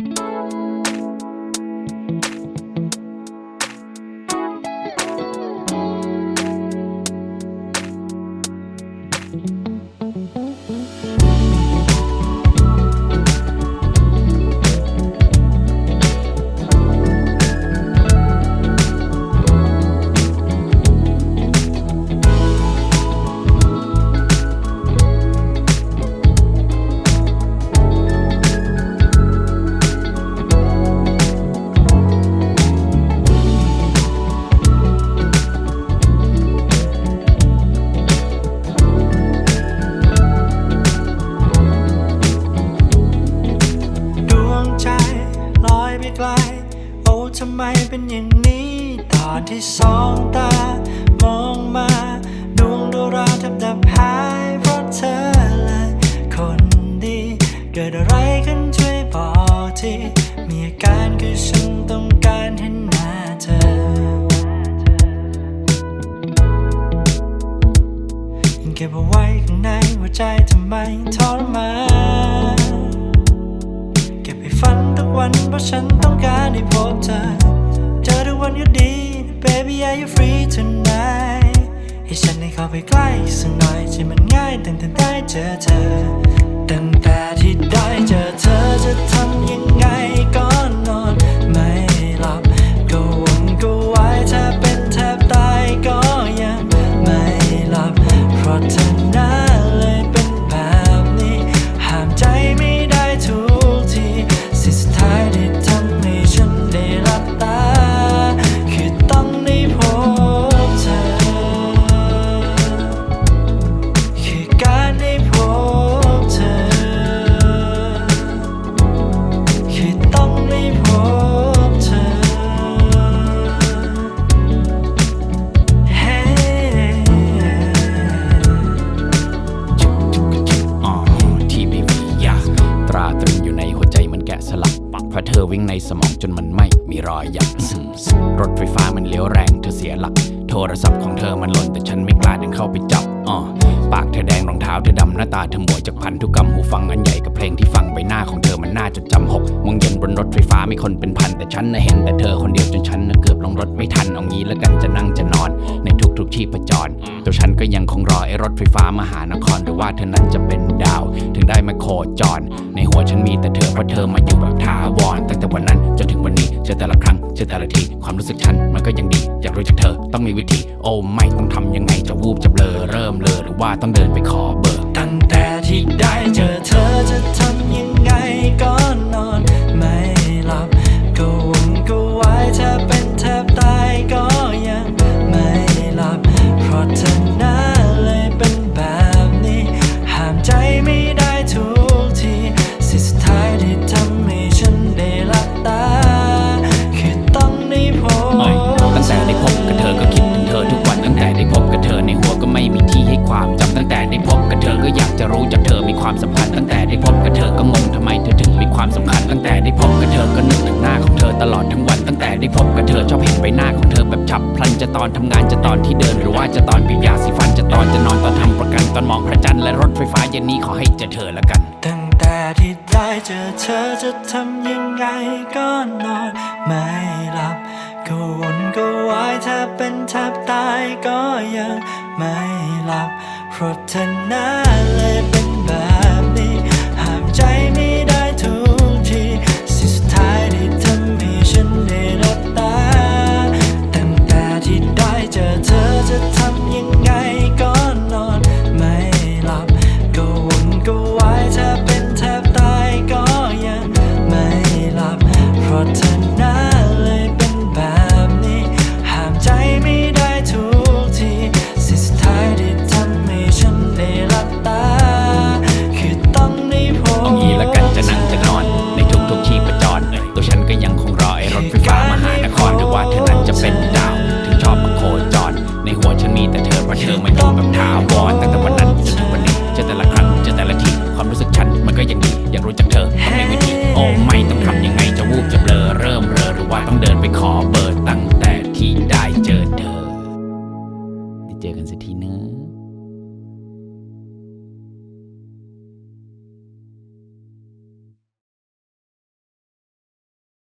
ด ทำไมเป็นอย่างนี้ ตอนที่สองตามองมาดวงดวงราแทบดับหายเพราะเธอเลยคนดี เกิดอะไรขึ้นช่วยบอกทีมีอาการคือฉันต้องการเห็นหน้าเธอยังเก็บเอาไว้ข้างในหัวใจทำไมทรมาน วันเพราะฉันต้องการได้พบเธอ เจอทุกวันก็ดี baby are you free tonight ให้ฉันได้เข้าไปใกล้สักหน่อยที่มันง่ายตั้งแต่ได้เจอเธอตั้งแต่ อวิ่งในสมองจนมันไม่มีรอยหยักรถไฟฟ้ามันเลี้ยวแรงเธอเสียหลัก โทรศัพท์ของเธอมันหล่นแต่ฉันไม่กล้าเดินเข้าไปจับอ๋อปากเธอแดงรองเท้าเธอดำหน้าตาเธอหมวยจากพันธุกรรมหูฟังอันใหญ่กับเพลงที่ฟังใบหน้าของเธอมันน่าจดจำหกโมงเย็นบนรถไฟฟ้ามีคนเป็นพันแต่ฉันน่ะเห็นแต่เธอคนเดียวจนฉันน่ะเกือบลงรถไม่ทันเอางี้แล้วกันจะนั่งจะนอน ในทุกๆที่ประจรตัวฉันก็ยังคงรอไอ้รถไฟฟ้ามหานครหรือว่าเธอนั้นจะเป็นดาว ถึงได้มาโคจร ในหัวฉันมีแต่เธอเพราะเธอมาอยู่แบบถาวรตั้งแต่วันนั้นจนถึงวันนี้เจอแต่ละครั้งเจอแต่ละทีความรู้สึกฉันมันก็ยังดี รู้จักเธอ ต้องมีวิธี โอ้ไม่ต้องทำยังไงจะวูบจะเบลอเริ่มเลอหรือว่าต้องเดินไปขอเบอร์ ตั้งแต่ที่ได้เจอเธอจะทำยังไง แต่ได้พบกับเธอก็งงทำไมเธอถึงมีความสำคัญ ตั้งแต่ได้พบกับเธอก็นึกถึงหน้าของเธอตลอดทั้งวัน ตั้งแต่ได้พบกับเธอชอบเห็นใบหน้าของเธอแบบฉับพลันจะตอนทำงานจะตอนที่เดิน หรือว่าจะตอนบีบยาสีฟันจะตอนจะนอนตอนทำประกันตอนมองพระจันทร์และรถไฟฟ้าเย็นนี้ขอให้เจอเธอละกันตั้งแต่ที่ได้เจอเธอจะทำยังไงก็นอนไม่หลับก็วนก็วายแทบเป็นแทบตายก็ยังไม่หลับเพราะเธอน่าเลยเป็น ก็ยังดีอยากรู้จักเธอต้องมีวิธีโอ้ไม่ต้องทำยังไงจะวูบจะเบลอเริ่มเลอหรือว่าต้องเดินไปขอเบอร์ตั้งแต่ที่ได้เจอเธอได้เจอกันสักทีเนอะ